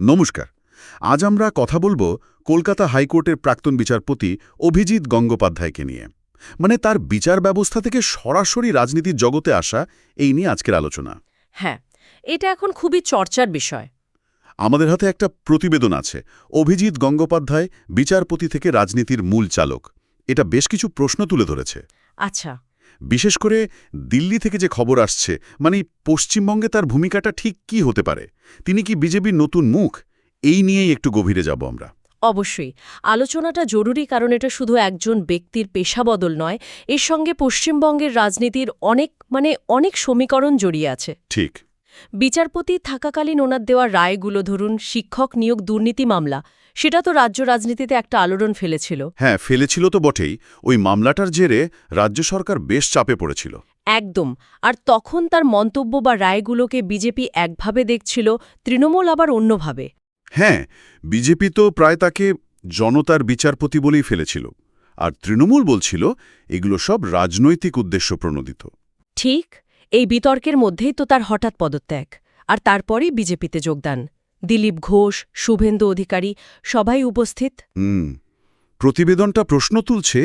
নমস্কার। আজ আমরা কথা বলব কলকাতা হাইকোর্টের প্রাক্তন বিচারপতি অভিজিৎ গঙ্গোপাধ্যায়কে নিয়ে। মানে তার বিচার ব্যবস্থা থেকে সরাসরি রাজনীতির জগতে আসা এই নিয়ে আজকের আলোচনা। হ্যাঁ এটা এখন খুবই চর্চার বিষয়। আমাদের হাতে একটা প্রতিবেদন আছে। অভিজিৎ গঙ্গোপাধ্যায় বিচারপতি থেকে রাজনীতির মূল চালক। এটা বেশ কিছু প্রশ্ন তুলে ধরেছে। আচ্ছা। বিশেষ করে দিল্লি থেকে যে খবর আসছে মানে পশ্চিমবঙ্গে তার ভূমিকাটা ঠিক কি হতে পারে? তিনি কি বিজেপির নতুন মুখ? এই নিয়েই একটু গভীরে যাব আমরা। অবশ্যই। আলোচনাটা জরুরি কারণ এটা শুধু একজন ব্যক্তির পেশা বদল নয় এর সঙ্গে পশ্চিমবঙ্গের রাজনীতির অনেক মানে অনেক সমীকরণ জড়িয়ে আছে। ঠিক। বিচারপতি থাকাকালীন ওনার দেওয়া রায়গুলো ধরুন শিক্ষক নিয়োগ দুর্নীতি মামলা সেটা তো রাজ্য রাজনীতিতে একটা আলোড়ন ফেলেছিল। হ্যাঁ ফেলেছিল তো বটেই। ওই মামলাটার জেরে রাজ্য সরকার বেশ চাপে পড়েছিল। একদম। আর তখন তার মন্তব্য বা রায়গুলোকে বিজেপি একভাবে দেখছিল তৃণমূল আবার অন্যভাবে। হ্যাঁ বিজেপি তো প্রায় তাকে জনতার বিচারপতি বলেই ফেলেছিল। আর তৃণমূল বলছিল এগুলো সব রাজনৈতিক উদ্দেশ্য প্রণোদিত। ঠিক। এই বিতর্কের মধ্যেই তো তার হঠাৎ পদত্যাগ। আর তারপরেই বিজেপিতে যোগদান। দিলীপ ঘোষ শুভেন্দু অধিকারী সবাই উপস্থিত। হুম প্রতিবেদনটা প্রশ্ন তুলছে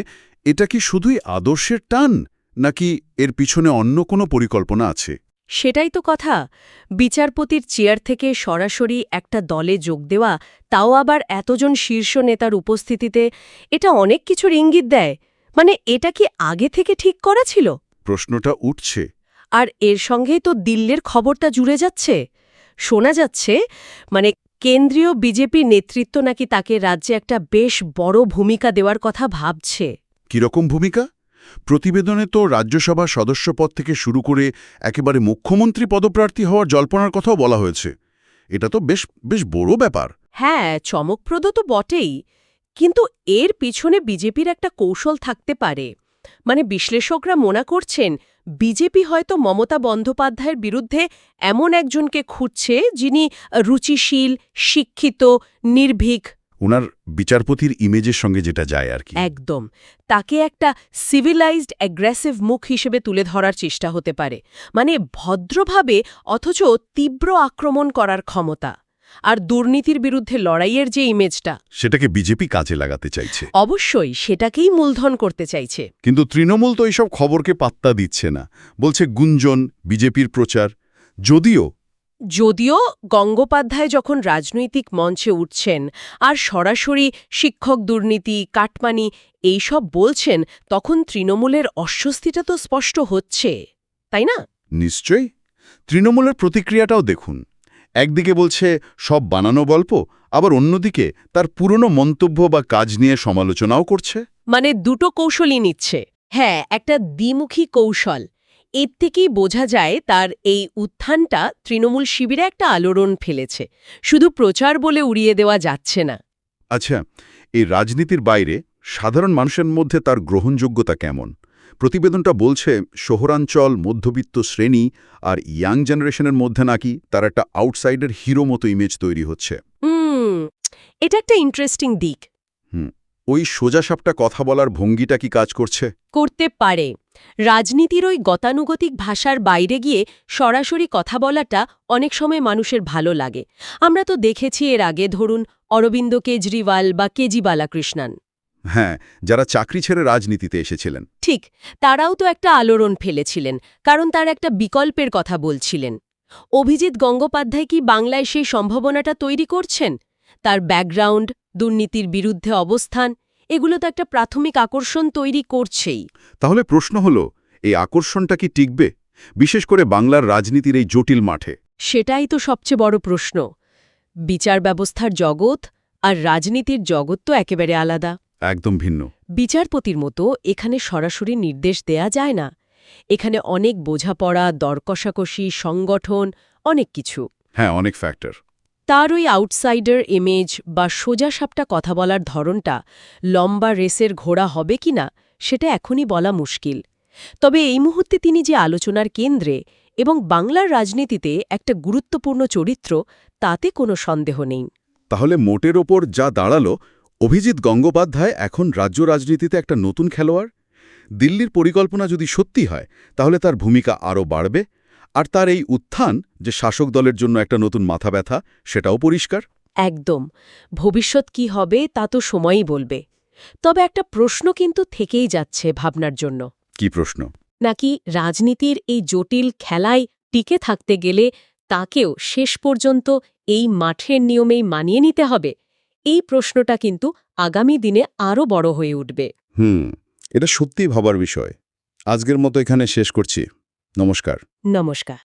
এটা কি শুধুই আদর্শের টান নাকি এর পিছনে অন্য কোনো পরিকল্পনা আছে? সেটাই তো কথা। বিচারপতির চেয়ার থেকে সরাসরি একটা দলে যোগ দেওয়া তাও আবার এতজন শীর্ষ নেতার উপস্থিতিতে এটা অনেক কিছুর ইঙ্গিত দেয়। মানে এটা কি আগে থেকে ঠিক করা ছিল? প্রশ্নটা উঠছে। আর এর সঙ্গেই তো দিল্লির খবরটা জুড়ে যাচ্ছে। শোনা যাচ্ছে মানে কেন্দ্রীয় বিজেপি নেতৃত্ব নাকি তাকে রাজ্যে একটা বেশ বড় ভূমিকা দেওয়ার কথা ভাবছে। কীরকম ভূমিকা? প্রতিবেদনে তো রাজ্যসভা সদস্যপদ থেকে শুরু করে একেবারে মুখ্যমন্ত্রী পদপ্রার্থী হওয়ার জল্পনার কথাও বলা হয়েছে। এটা তো বেশ বেশ বড় ব্যাপার। হ্যাঁ চমকপ্রদ তো বটেই। কিন্তু এর পিছনে বিজেপির একটা কৌশল থাকতে পারে। মানে বিশ্লেষকরা মনে করছেন বিজেপি হয়তো মমতা বন্দ্যোপাধ্যায়ের বিরুদ্ধে এমন একজনকে খুঁজছে যিনি রুচিশীল শিক্ষিত নির্ভীক। ওনার বিচারপতির ইমেজের সঙ্গে যেটা যায় আর কি। একদম। তাকে একটা সিভিলাইজড অ্যাগ্রেসিভ মুখ হিসেবে তুলে ধরার চেষ্টা হতে পারে। মানে ভদ্রভাবে অথচ তীব্র আক্রমণ করার ক্ষমতা। আর দুর্নীতির বিরুদ্ধে লড়াইয়ের যে ইমেজটা। সেটাকে বিজেপি কাজে লাগাতে চাইছে। অবশ্যই সেটাকেই মূলধন করতে চাইছে। কিন্তু তৃণমূল তো এইসব খবরকে পাত্তা দিচ্ছে না। বলছে গুঞ্জন বিজেপির প্রচার। যদিও যদিও গঙ্গোপাধ্যায় যখন রাজনৈতিক মঞ্চে উঠছেন আর সরাসরি শিক্ষক দুর্নীতি কাটমানি এইসব বলছেন তখন তৃণমূলের অস্বস্তিটা তো স্পষ্ট হচ্ছে। তাই না? নিশ্চয়ই। তৃণমূলের প্রতিক্রিয়াটাও দেখুন। একদিকে বলছে সব বানানো গল্প আবার অন্যদিকে তার পুরনো মন্তব্য বা কাজ নিয়ে সমালোচনাও করছে। মানে দুটো কৌশলই নিচ্ছে। হ্যাঁ একটা দ্বিমুখী কৌশল। এর থেকেই বোঝা যায় তার এই উত্থানটা তৃণমূল শিবিরে একটা আলোড়ন ফেলেছে। শুধু প্রচার বলে উড়িয়ে দেওয়া যাচ্ছে না। আচ্ছা এই রাজনীতির বাইরে সাধারণ মানুষের মধ্যে তার গ্রহণযোগ্যতা কেমন? প্রতিবেদনটা বলছে শহরাঞ্চল মধ্যবিত্ত শ্রেণি আর ইয়াং জেনারেশনের মধ্যে নাকি তার একটা আউটসাইডের হিরো মতো ইমেজ তৈরি হচ্ছে। হুম এটা একটা ইন্টারেস্টিং দিক। ওই সোজাসাপটা কথা বলার ভঙ্গিটা কি কাজ করছে? করতে পারে। রাজনীতির ওই গতানুগতিক ভাষার বাইরে গিয়ে সরাসরি কথা বলাটা অনেক সময় মানুষের ভালো লাগে। আমরা তো দেখেছি এর আগে ধরুন অরবিন্দ কেজরিওয়াল বা কেজি কৃষ্ণান হ্যাঁ যারা চাকরি ছেড়ে রাজনীতিতে এসেছিলেন। ঠিক তারাও তো একটা আলোড়ন ফেলেছিলেন কারণ তার একটা বিকল্পের কথা বলছিলেন। অভিজিৎ গঙ্গোপাধ্যায় কি বাংলায় সেই সম্ভাবনাটা তৈরি করছেন? তার ব্যাকগ্রাউন্ড দুর্নীতির বিরুদ্ধে অবস্থান এগুলো তো একটা প্রাথমিক আকর্ষণ তৈরি করছেই। তাহলে প্রশ্ন হল এই আকর্ষণটা কি টিকবে? বিশেষ করে বাংলার রাজনীতির এই জটিল মাঠে। সেটাই তো সবচেয়ে বড় প্রশ্ন। বিচার ব্যবস্থার জগৎ আর রাজনীতির জগৎ তো একেবারে আলাদা। একদম ভিন্ন। বিচারপতির মতো এখানে সরাসরি নির্দেশ দেয়া যায় না। এখানে অনেক বোঝাপড়া দরকষাকষি সংগঠন অনেক কিছু। হ্যাঁ অনেক ফ্যাক্টর তার ওই আউটসাইডার ইমেজ বা সোজাসাপটা কথা বলার ধরনটা লম্বা রেসের ঘোড়া হবে কিনা সেটা এখনই বলা মুশকিল। তবে এই মুহূর্তে তিনি যে আলোচনার কেন্দ্রে এবং বাংলার রাজনীতিতে একটা গুরুত্বপূর্ণ চরিত্র তাতে কোনো সন্দেহ নেই। তাহলে মোটের ওপর যা দাঁড়াল অভিজিৎ গঙ্গোপাধ্যায় এখন রাজ্য রাজনীতিতে একটা নতুন খেলোয়াড়? দিল্লির পরিকল্পনা যদি সত্যি হয় তাহলে তার ভূমিকা আরও বাড়বে আর তার এই উত্থান যে শাসক দলের জন্য একটা নতুন মাথা ব্যথা সেটাও পরিষ্কার? একদম। ভবিষ্যৎ কি হবে তা তো সময়ই বলবে। তবে একটা প্রশ্ন কিন্তু থেকেই যাচ্ছে ভাবনার জন্য। কি প্রশ্ন? নাকি রাজনীতির এই জটিল খেলায় টিকে থাকতে গেলে তাকেও শেষ পর্যন্ত এই মাঠের নিয়মেই মানিয়ে নিতে হবে? এই প্রশ্নটা কিন্তু আগামী দিনে আরও বড় হয়ে উঠবে। হুম এটা সত্যিই ভাবার বিষয়। আজকের মতো এখানে শেষ করছি। নমস্কার। নমস্কার।